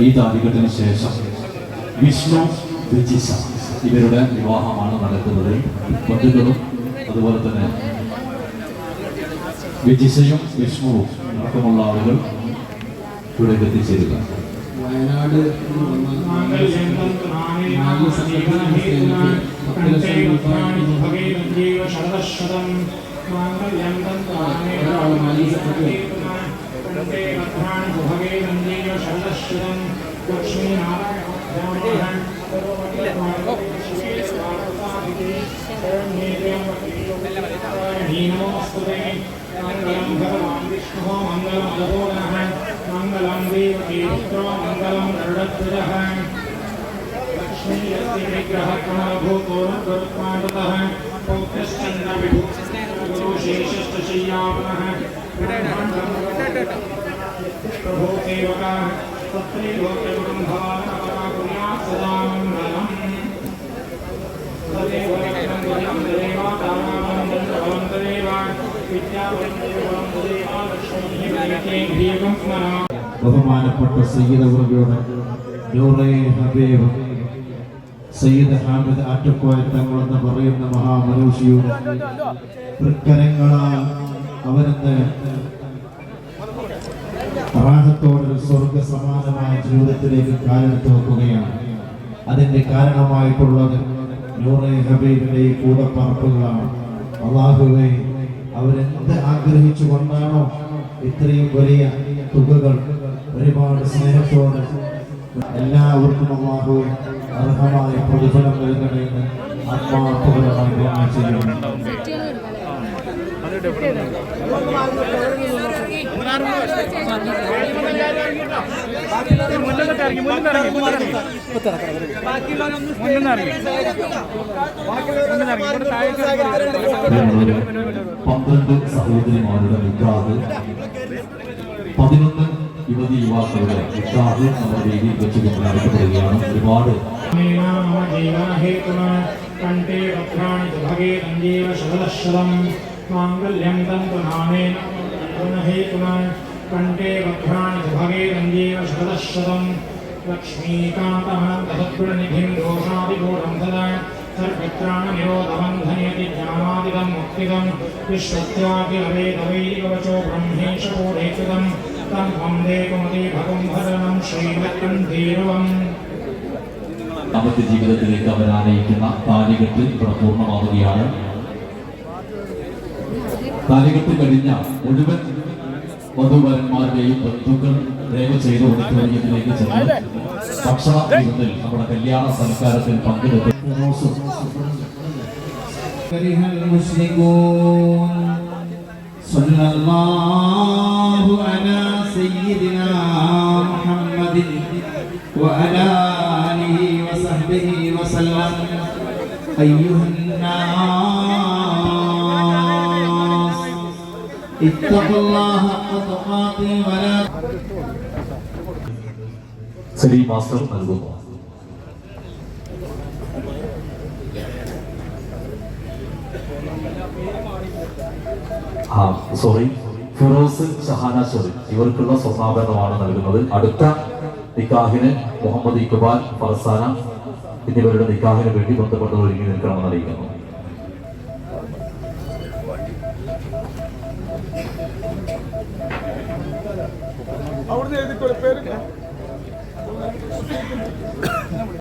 ഈ താലികെട്ടിന് ശേഷം വിഷ്ണു വിജിസ ഇവരുടെ വിവാഹമാണ് നടക്കുന്നത്. ബന്ധുക്കളും അതുപോലെ തന്നെ വിജിസയും വിഷ്ണുവും അടക്കമുള്ള ആളുകൾ ഇവിടെ എത്തിച്ചേരുക. വയനാട് നാല് अष्टम लक्ष्मी नारायणमस्ते मंगलम भगवान विष्णु मंगलम अदोनः मंगलम देवकी पुत्रो मंगलम गरुडध्वजः लक्ष्मी अस्ति विग्रह कमलभूतो गुरुत्मादतः पौत्रश्चन्द्र विभु गुरुशेषश्च शय्यावनः प्रभो सेवकाः ബഹുമാനപ്പെട്ട സയ്യിദ് നൂറേ ഹബീബ് സയ്യിദ് ഹാമിദ് ആറ്റക്കോയ തങ്ങളെന്ന് പറയുന്ന മഹാമനുഷ്യയുടെ തൃക്കരങ്ങളാൽ അവരെന്ന് റാഹത്തോടെ സ്വർഗ സമാനമായ ജീവിതത്തിലേക്ക് കാലെടുത്ത് വെക്കുകയാണ്. അതിന്റെ കാരണമായിട്ടുള്ളത് നൂറെ ഹബീബിന്റെ ഈ കൂടപ്പറപ്പുകളാണ്. അള്ളാഹുവെ അവരെന്ത് ആഗ്രഹിച്ചു കൊണ്ടാണോ ഇത്രയും വലിയ തുകകൾ ഒരുപാട് സ്നേഹത്തോടെ എല്ലാവർക്കും അള്ളാഹുവെ അർഹമായ പ്രതിഫലം നൽകണമെന്ന് ആത്മാർത്ഥപരമായി ദുആ ചെയ്യുന്നു. പന്ത്രണ്ട് സഹോദരിമാരുടെ വിക്രാദ് പതിനൊന്ന് യുവതി യുവാക്കളുടെ വിക്രാദ് നമ്മുടെ രീതിയിൽ വെച്ച് കൊണ്ടാടപ്പെടുകയാണ് ഒരുപാട് മാംഗല്യം തം പുനാമേന च भगे रञ्जीव शरदशरम् माङ्गल्यं तन्तुनानेन गुणहेतुना कण्ठे वक्राणि च भगे रञ्जीव शरदशरम् लक्ष्मीकान्तः तदद्गुणनिधिं दोषादिगूढं सदा सर्वत्राणनिरोधमं धनयति ज्ञानादिदं मुक्तिदं विश्वत्याखिलवेदवैदिकवचो ब्रह्मेशपूढेतुदं तं वन्दे कुमति भगं भजनं श्रीलक्ष्मणधीरवम् നമ്മുടെ ജീവിതത്തിലേക്ക് അവർ ആനയിക്കുന്ന താലികെട്ട് ഇവിടെ പൂർണ്ണമാവുകയാണ് താലികെട്ട് കഴിഞ്ഞ മുഴുവൻ വധുവരന്മാരുടെയും ബന്ധുക്കൾ ദയവ് ചെയ്ത് ഓഡിറ്റോറിയത്തിലേക്ക് ചെന്ന് ഭക്ഷണ വിരുന്നിൽ നമ്മുടെ കല്യാണ സൽക്കാരത്തിൽ പങ്കെടുത്ത് كره المشركون صلى الله على سيدنا محمد وعلى آله وصحبه وسلم أيها الناس സലീം മാസ്റ്റർ നൽകുന്നു. ആ സോറി ഫിറോസ് ഷഹാന സോറി ഇവർക്കുള്ള സ്വർണാഭരണമാണ് നൽകുന്നത്. അടുത്ത നിക്കാഹിന് മുഹമ്മദ് ഇക്ബാൽ ഫർസാന എന്നിവരുടെ നിക്കാഹിന് വേണ്ടി ബന്ധപ്പെട്ടവർ ഒരുങ്ങി നിൽക്കണമെന്ന് അറിയിക്കുന്നു. അവിടുന്ന് എഴുതിക്കോളെ പേര്